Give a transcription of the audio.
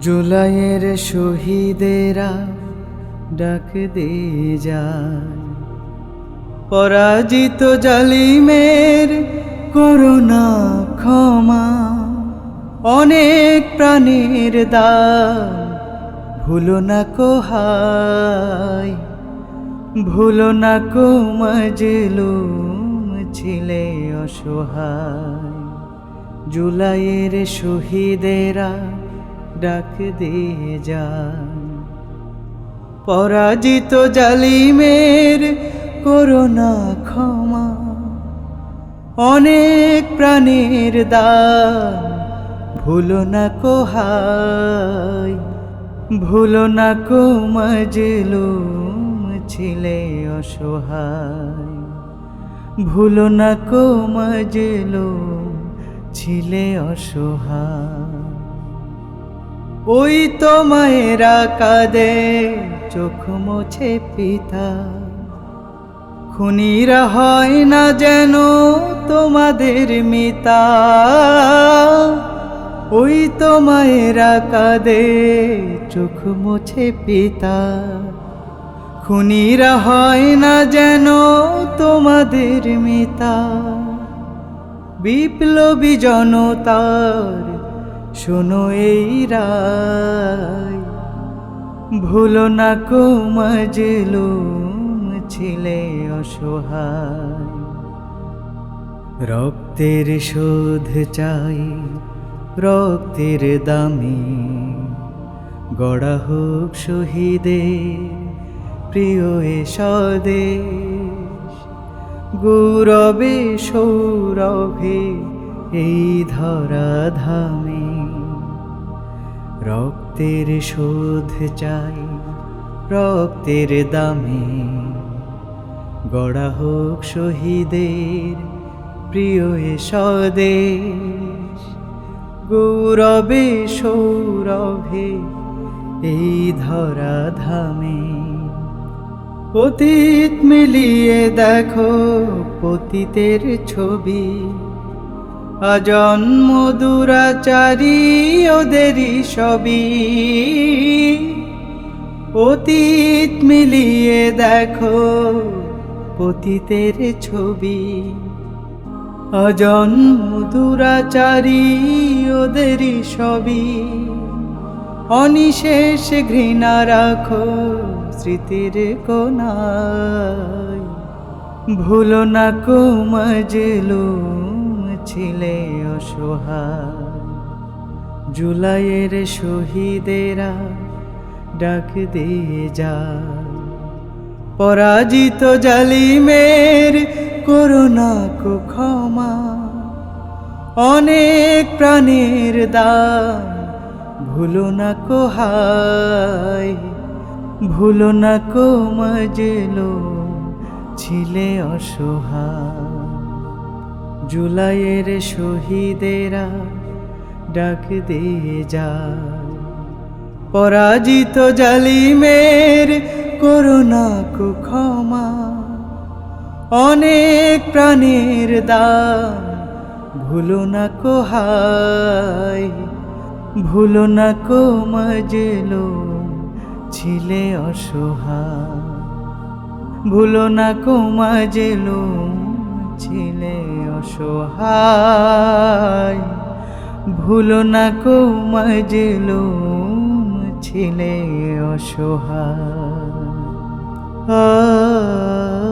জুলাইয়ের শহীদেরা ডাক দিয়ে যায়। পরাজিত জালিমের করোনা ক্ষমা, অনেক প্রাণীর দান। ভুলো না কোহাই ভুলো না কো ছিলে অসহায়। জুলাইয়ের শহীদেরা ডাক দিয়ে যায় পরাজিত জালিমের করোনা ক্ষমা, অনেক প্রাণীর দান। ভুলো না কোহাই ভুলো না কো ছিলে অসহায়। ভুলো না কো ছিলে অসহায়। ওই তো মায়েরা কাঁদে চোখ মোছে পিতা। খুনিরা হয় না যেন তোমাদের মিতা। ওই তো মায়েরা কাঁদে চোখ মোছে পিতা। খুনিরা হয় না যেন তোমাদের মিতা। বিপ্লবী জনতার শোনো এই রায়। ভুলো না কো মজলুম ছিলে অসহায়। রক্তের শোধ চাই, রক্তের দামে। গড়া হোক শহীদের প্রিয় এ স্বদেশ। গৌরবে, সৌরভে, এই ধরা ধামে রক্তের শোধ চাই, রক্তের দামে। গড়া হোক শহীদের, প্রিয় স্বদেশ। গৌরবে, সৌরভে, এই ধরা ধামে অতীত মিলিয়ে দেখো পতিতের ছবি। অজন্ম দুরাচারী ওদেরই সবই। অতীত মিলিয়ে দেখো পতিতের ছবি। অজন্ম দুরাচারী ওদেরই সবই। অনিশেষ ঘৃণা রাখো স্মৃতির কোনায় ভুলো না কো মজলুম ছিলে অসহায়। জুলাইয়ের শহীদেরা ডাক দিয়ে যায়। পরাজিত জালিমের করোনা কো ক্ষমা। অনেক প্রাণের দান ভুলো না কো হায়, ভুলো না কো মজলো ছিলে অসহায়। জুলাইয়ের শহীদেরা ডাক দিয়ে যায়। পরাজিত জালিমের করোনা কো ক্ষমা, অনেক প্রাণের দান ভুলো না কো হায় ভুলো না কো মজলো ছিলে অসহায়, ভুলো না কো মজলো ছিলে অসহায়। ভুল না কো মজলো ছিলে অসহায়।